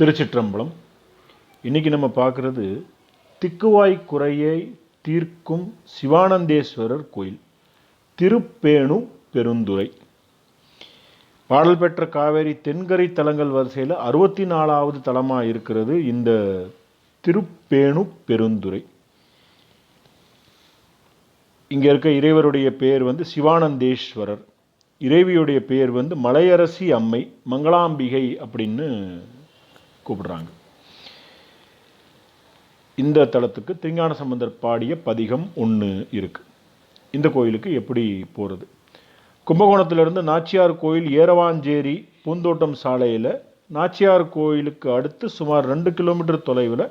திருச்சிற்றம்பலம். இன்னைக்கு நம்ம பார்க்குறது திக்குவாய் குறையை தீர்க்கும் சிவானந்தேஸ்வரர் கோயில் திருப்பேணு பெருந்துறை. பாடல் பெற்ற காவேரி தென்கரை தலங்கள் வரிசையில் அறுபத்தி நாலாவது தலமாக இருக்கிறது இந்த திருப்பேணு பெருந்துறை. இங்கே இருக்க இறைவருடைய பெயர் வந்து சிவானந்தேஸ்வரர். இறைவியுடைய பெயர் வந்து மலையரசி அம்மை மங்களாம்பிகை அப்படின்னு கூப்பிடுறாங்க. இந்த தலத்துக்கு திருஞான சம்பந்தர் பாடிய பதிகம் ஒன்று இருக்கு. இந்த கோயிலுக்கு எப்படி போகிறது கும்பகோணத்திலிருந்து நாச்சியார் கோயில் ஏரவாஞ்சேரி பூந்தோட்டம் சாலையில் நாச்சியார் கோயிலுக்கு அடுத்து சுமார் ரெண்டு கிலோமீட்டர் தொலைவில்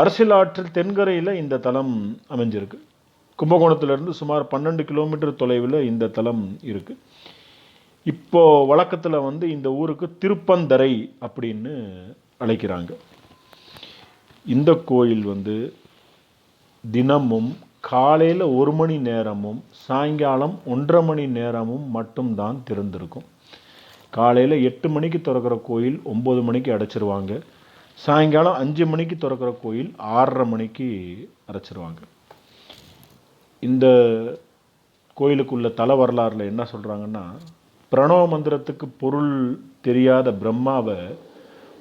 அரசியல் ஆற்றில் தென்கரையில் இந்த தலம் அமைஞ்சிருக்கு. கும்பகோணத்திலிருந்து சுமார் பன்னெண்டு கிலோமீட்டர் தொலைவில் இந்த தலம் இருக்குது இப்போ வழக்கத்தில் வந்து இந்த ஊருக்கு திருப்பந்தரை அப்படின்னு அழைக்கிறாங்க. இந்த கோயில் வந்து தினமும் காலையில் ஒரு மணி நேரமும் சாயங்காலம் ஒன்றரை மணி நேரமும் மட்டும்தான் திறந்திருக்கும். காலையில் எட்டு மணிக்கு திறக்கிற கோயில் ஒம்பது மணிக்கு அடைச்சிருவாங்க. சாயங்காலம் அஞ்சு மணிக்கு திறக்கிற கோயில் ஆறரை மணிக்கு அடைச்சிருவாங்க. இந்த கோயிலுக்குள்ள தல வரலாறுல என்ன சொல்கிறாங்கன்னா பிரணவ மந்திரத்துக்கு பொருள் தெரியாத பிரம்மாவை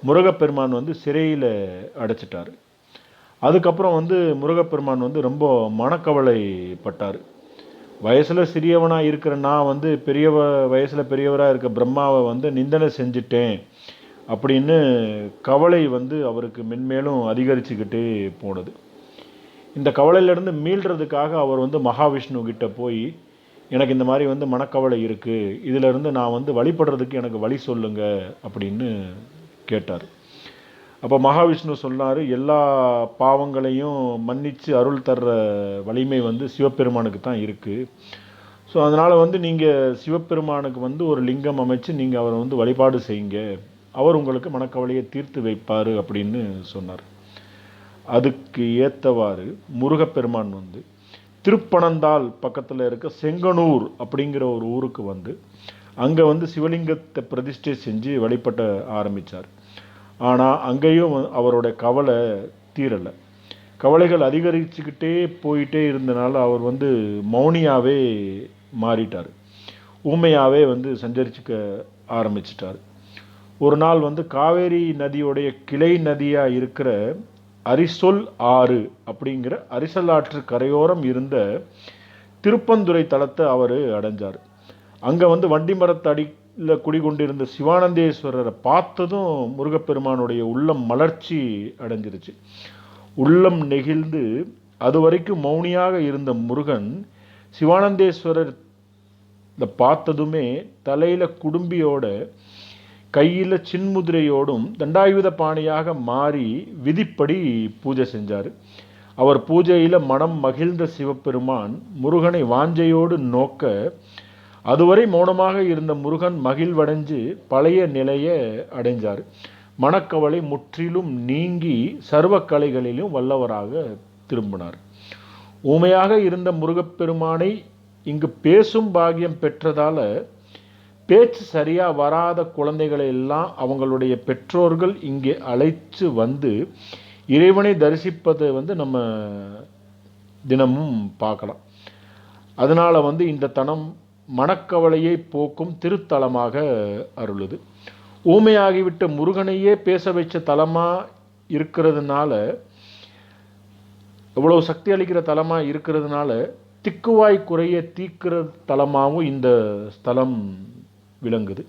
முருகப்பெருமான் வந்து சிறையில் அடைச்சிட்டார். அதுக்கப்புறம் வந்து முருகப்பெருமான் வந்து ரொம்ப மனக்கவலைப்பட்டார். வயசில் சிறியவனாக இருக்கிற நான் வந்து பெரியவ வயசில் பெரியவராக இருக்க பிரம்மாவை வந்து நிந்தனை செஞ்சிட்டேன் அப்படின்னு கவலை வந்து அவருக்கு மென்மேலும் அதிகரிச்சுக்கிட்டே போனது. இந்த கவலையிலேருந்து மீள்றதுக்காக அவர் வந்து மகாவிஷ்ணு கிட்ட போய் எனக்கு இந்த மாதிரி வந்து மனக்கவலை இருக்குது இதிலிருந்து நான் வந்து வழிபடுறதுக்கு எனக்கு வழி சொல்லுங்கள் அப்படின்னு கேட்டார். அப்போ மகாவிஷ்ணு சொன்னார் எல்லா பாவங்களையும் மன்னித்து அருள் தர்ற வலிமை வந்து சிவபெருமானுக்கு தான் இருக்குது ஸோ அதனால் வந்து நீங்கள் சிவபெருமானுக்கு வந்து ஒரு லிங்கம் அமைச்சு நீங்கள் அவரை வந்து வழிபாடு செய்யுங்க. அவர் உங்களுக்கு மனக்கவலையை தீர்த்து வைப்பார் அப்படின்னு சொன்னார். அதுக்கு ஏற்றவாறு முருகப்பெருமான் வந்து திருப்பனந்தாள் பக்கத்தில் இருக்க செங்கனூர் அப்படிங்கிற ஒரு ஊருக்கு வந்து அங்கே வந்து சிவலிங்கத்தை பிரதிஷ்டை செஞ்சு வழிபட்ட ஆரம்பித்தார் ஆனால் அங்கேயும் அவரோட கவலை தீரலை. கவலைகள் அதிகரிச்சுக்கிட்டே போயிட்டே இருந்தனால அவர் வந்து மௌனியாவே மாறிட்டார். ஊமையாகவே வந்து சஞ்சரிச்சுக்க ஆரம்பிச்சிட்டார். ஒரு நாள் வந்து காவேரி நதியுடைய கிளை நதியாக இருக்கிற அரிசொல் ஆறு அப்படிங்கிற அரிசல் ஆற்று கரையோரம் இருந்த திருப்பந்துறை தலத்தை அவர் அடைஞ்சார். அங்கே வந்து வண்டி மரத்தடியில் குடிகொண்டிருந்த சிவானந்தேஸ்வரரை பார்த்ததும் முருகப்பெருமானுடைய உள்ளம் மலர்ச்சி அடைஞ்சிருச்சு. உள்ளம் நெகிழ்ந்து அது வரைக்கும் மௌனியாக இருந்த முருகன் சிவானந்தேஸ்வரர் பார்த்ததுமே தலையில் குடும்பியோட கையில் சின்முதிரையோடும் தண்டாயுத பாணியாக மாறி விதிப்படி பூஜை செஞ்சார். அவர் பூஜையில் மனம் மகிழ்ந்த சிவபெருமான் முருகனை வாஞ்சையோடு நோக்க அதுவரை மௌனமாக இருந்த முருகன் மகிழ்வடைஞ்சு பழைய நிலையை அடைஞ்சார். மனக்கவலை முற்றிலும் நீங்கி சர்வ கலைகளிலும் வல்லவராக திரும்பினார். ஊமையாக இருந்த முருகப்பெருமானை இங்கு பேசும் பாக்கியம் பெற்றதால பேச்சு சரியாக வராத குழந்தைகளை எல்லாம் அவங்களுடைய பெற்றோர்கள் இங்கே அழைத்து வந்து இறைவனை தரிசிப்பதை வந்து நம்ம தினமும் பார்க்கலாம். அதனால் வந்து இந்த தனம் மனக்கவலையை போக்கும் திருத்தலமாக அருளுது. ஊமையாகிவிட்ட முருகனையே பேச வச்ச தலமாக இருக்கிறதுனால எவ்வளோ சக்தி அளிக்கிற தலமாக இருக்கிறதுனால திக்குவாய் குறைய தீக்கிற தலமாகவும் இந்த ஸ்தலம் விளங்குது.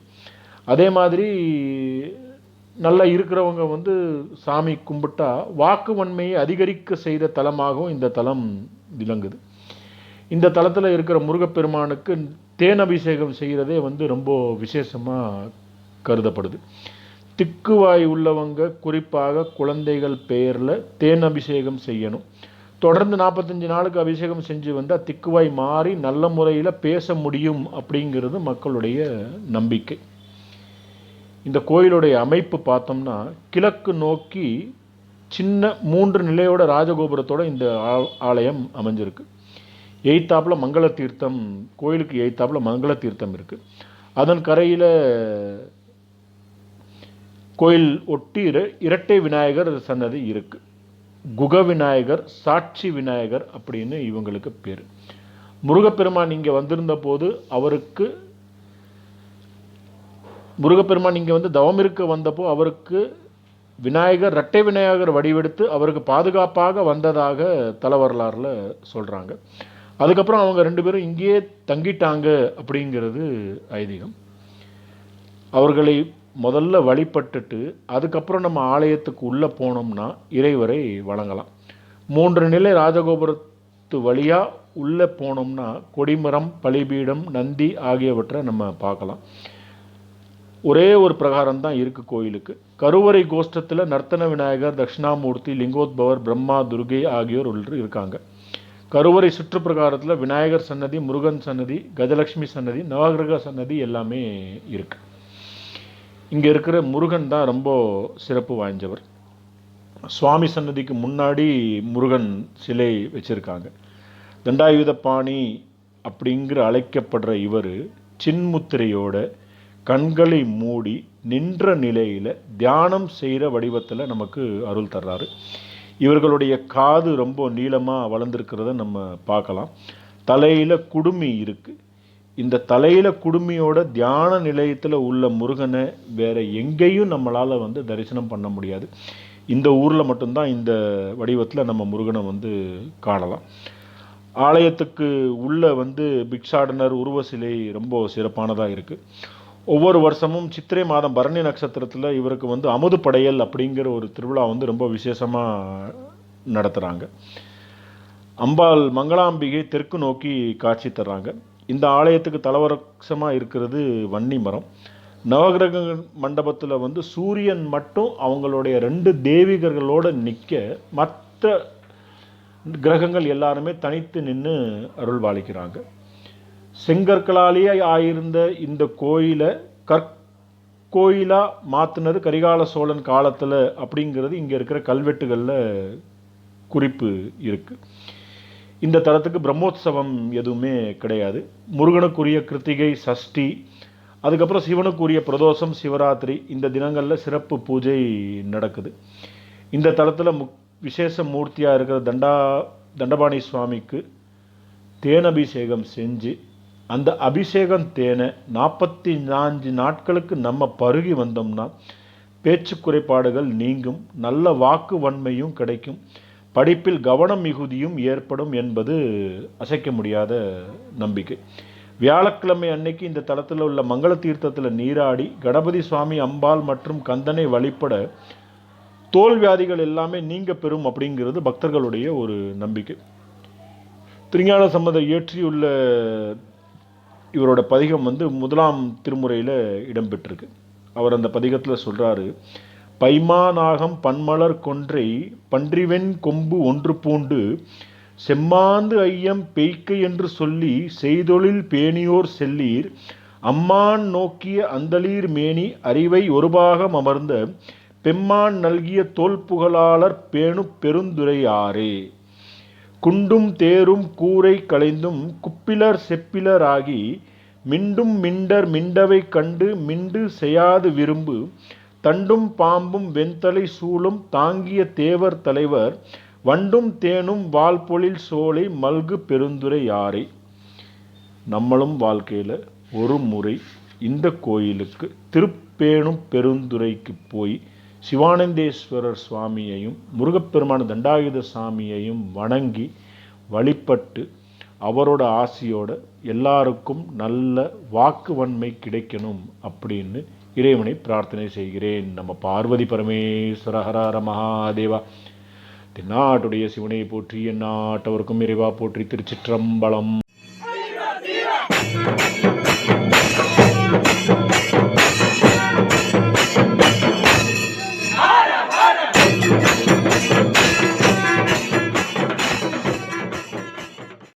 அதே மாதிரி நல்லா இருக்கிறவங்க வந்து சாமி கும்பிட்டா வாக்கு வன்மையை அதிகரிக்க செய்த தலமாகவும் இந்த தலம் விளங்குது. இந்த தலத்தில் இருக்கிற முருகப்பெருமானுக்கு தேன் அபிஷேகம் செய்கிறதே வந்து ரொம்ப விசேஷமாக கருதப்படுது. திக்குவாய் உள்ளவங்க குறிப்பாக குழந்தைகள் பெயரில் தேன் அபிஷேகம் செய்யணும். தொடர்ந்து நாற்பத்தஞ்சு நாளுக்கு அபிஷேகம் செஞ்சு வந்தால் திக்குவாய் மாறி நல்ல முறையில் பேச முடியும் அப்படிங்கிறது மக்களுடைய நம்பிக்கை. இந்த கோயிலுடைய அமைப்பு பார்த்தோம்னா கிழக்கு நோக்கி சின்ன மூன்று நிலையோட ராஜகோபுரத்தோட இந்த ஆ- ஆலயம் அமைஞ்சிருக்கு. எய்த்தாப்பில் மங்கள தீர்த்தம் கோயிலுக்கு எய்த்தாப்பில் மங்கள தீர்த்தம் இருக்குது அதன் கரையில் கோயில் ஒட்டி இரட்டை விநாயகர் சன்னதி இருக்குது குக விநாயகர் சாட்சி விநாயகர் அப்படின்னு இவங்களுக்கு பேர். முருகப்பெருமான் இங்கே வந்திருந்த போது அவருக்கு முருகப்பெருமான் இங்கே வந்து தவம் இருக்க வந்தப்போ அவருக்கு விநாயகர் இரட்டை விநாயகர் வடிவெடுத்து அவருக்கு பாதுகாப்பாக வந்ததாக தல வரலாறில் சொல்கிறாங்க அதுக்கப்புறம் அவங்க ரெண்டு பேரும் இங்கேயே தங்கிட்டாங்க அப்படிங்கிறது ஐதீகம். அவர்களை முதல்ல வழிபட்டுட்டு அதுக்கப்புறம் நம்ம ஆலயத்துக்கு உள்ளே போனோம்னா இறைவரை வழங்கலாம். மூன்று நிலை ராஜகோபுரத்து வழியாக உள்ளே போனோம்னா கொடிமரம் பலிபீடம் நந்தி ஆகியவற்றை நம்ம பார்க்கலாம். ஒரே ஒரு பிரகாரம் தான் இருக்குது கோயிலுக்கு. கருவறை கோஷ்டத்தில் நர்த்தன விநாயகர் தட்சிணாமூர்த்தி லிங்கோத்பவர் பிரம்மா துர்கை ஆகியோர் உள்ள இருக்காங்க கருவறை சுற்றுப்பிரகாரத்தில் விநாயகர் சன்னதி முருகன் சன்னதி கஜலட்சுமி சன்னதி நவகிரக சன்னதி எல்லாமே இருக்குது இங்கே இருக்கிற முருகன் தான் ரொம்ப சிறப்பு வாய்ந்தவர். சுவாமி சன்னதிக்கு முன்னாடி முருகன் சிலை வச்சுருக்காங்க. தண்டாயுதபாணி அப்படிங்கிற அழைக்கப்படுற இவர் சின்முத்திரையோட கண்களை மூடி நின்ற நிலையில் தியானம் செய்கிற வடிவத்தில் நமக்கு அருள் தர்றாரு. இவர்களுடைய காது ரொம்ப நீளமாக வளர்ந்துருக்கிறத நம்ம பார்க்கலாம். தலையில் குடுமி இருக்குது இந்த தலையில் குடுமியோட தியான நிலையத்தில் உள்ள முருகனை வேறு எங்கேயும் நம்மளால் வந்து தரிசனம் பண்ண முடியாது. இந்த ஊரில் மட்டும்தான் இந்த வடிவத்தில் நம்ம முருகனை வந்து காணலாம். ஆலயத்துக்கு உள்ள வந்து பிக்ஷாடனர் உருவ சிலை ரொம்ப சிறப்பானதாக இருக்குது ஒவ்வொரு வருஷமும் சித்திரை மாதம் பரணி நட்சத்திரத்தில் இவருக்கு வந்து அமுது படையல் அப்படிங்கிற ஒரு திருவிழா வந்து ரொம்ப விசேஷமாக நடத்துகிறாங்க அம்பாள் மங்களாம்பிகை தெற்கு நோக்கி காட்சி தர்றாங்க. இந்த ஆலயத்துக்கு தலவரட்சமாக இருக்கிறது வன்னி மரம். நவகிரக மண்டபத்தில் வந்து சூரியன் மட்டும் அவங்களுடைய ரெண்டு தேவிகர்களோடு நிற்க மற்ற கிரகங்கள் எல்லாருமே தனித்து நின்று அருள் வாழிக்கிறாங்க செங்கற்களாலேயே ஆயிருந்த இந்த கோயிலை கற்கோயிலாக மாற்றினது கரிகால சோழன் காலத்தில் அப்படிங்கிறது இங்கே இருக்கிற கல்வெட்டுகளில் குறிப்பு இருக்குது இந்த தலத்துக்கு பிரம்மோத்சவம் எதுவுமே கிடையாது. முருகனுக்குரிய கிருத்திகை சஷ்டி அதுக்கப்புறம் சிவனுக்குரிய பிரதோஷம் சிவராத்திரி இந்த தினங்களில் சிறப்பு பூஜை நடக்குது. இந்த தலத்தில் முக் விசேஷ மூர்த்தியாக இருக்கிற தண்டா தண்டபாணி சுவாமிக்கு தேனபிஷேகம் செஞ்சு அந்த அபிஷேகம் தேனை நாற்பத்தி நான்கு நாட்களுக்கு நம்ம பருகி வந்தோம்னா பேச்சு குறைபாடுகள் நீங்கும் நல்ல வாக்கு வன்மையும் கிடைக்கும் படிப்பில் கவனம் மிகுதியும் ஏற்படும் என்பது அசைக்க முடியாத நம்பிக்கை. வியாழக்கிழமை அன்னைக்கு இந்த தளத்தில் உள்ள மங்கள தீர்த்தத்தில் நீராடி கணபதி சுவாமி அம்பாள் மற்றும் கந்தனை வழிபட தோல் வியாதிகள் எல்லாமே நீங்க பெறும் அப்படிங்கிறது பக்தர்களுடைய ஒரு நம்பிக்கை. திருஞான சம்மதம் இயற்றியுள்ள இவரோட பதிகம் வந்து முதலாம் திருமுறையில் இடம்பெற்றிருக்கு. அவர் அந்த பதிகத்தில் சொல்கிறாரு பைமானாகம் பன்மலர் கொன்றை பன்றிவெண் கொம்பு ஒன்று பூண்டு செம்மாந்து ஐயம் பெய்க்க என்று சொல்லி செய்தொழில் பேணியோர் செல்லீர். அம்மான் நோக்கிய அந்தளீர் மேனி அறிவை ஒருபாகம் அமர்ந்த பெம்மான் நல்கிய தோல் புகழாளர் பேணு பெருந்துரையாரே. குண்டும் தேரும் கூரை களைந்தும் குப்பிலர் செப்பிலராகி மிண்டும் மிண்டர் மிண்டவை கண்டு மிண்டு செய்யாது விரும்பு தண்டும் பாம்பும் வெண்தலை சூழும் தாங்கிய தேவர் தலைவர் வண்டும் தேனும் வால்பொழில் சோலை மல்கு பெருந்துரை யாரை? நம்மளும் வாழ்க்கையில் ஒரு முறை இந்த கோயிலுக்கு திருப்பேணும் பெருந்துரைக்கு போய் சிவானந்தேஸ்வரர் சுவாமியையும் முருகப்பெருமான தண்டாயுத சாமியையும் வணங்கி வழிபட்டு அவரோட ஆசியோட எல்லாருக்கும் நல்ல வாக்கு வன்மை கிடைக்கணும் அப்படின்னு இறைவனை பிரார்த்தனை செய்கிறேன். நம்ம பார்வதி பரமேஸ்வர ஹரஹர மகாதேவா. தென்னாட்டுடைய சிவனை போற்றி எந்நாட்டவருக்கும் இறைவா போற்றி திருச்சிற்றம்பலம்.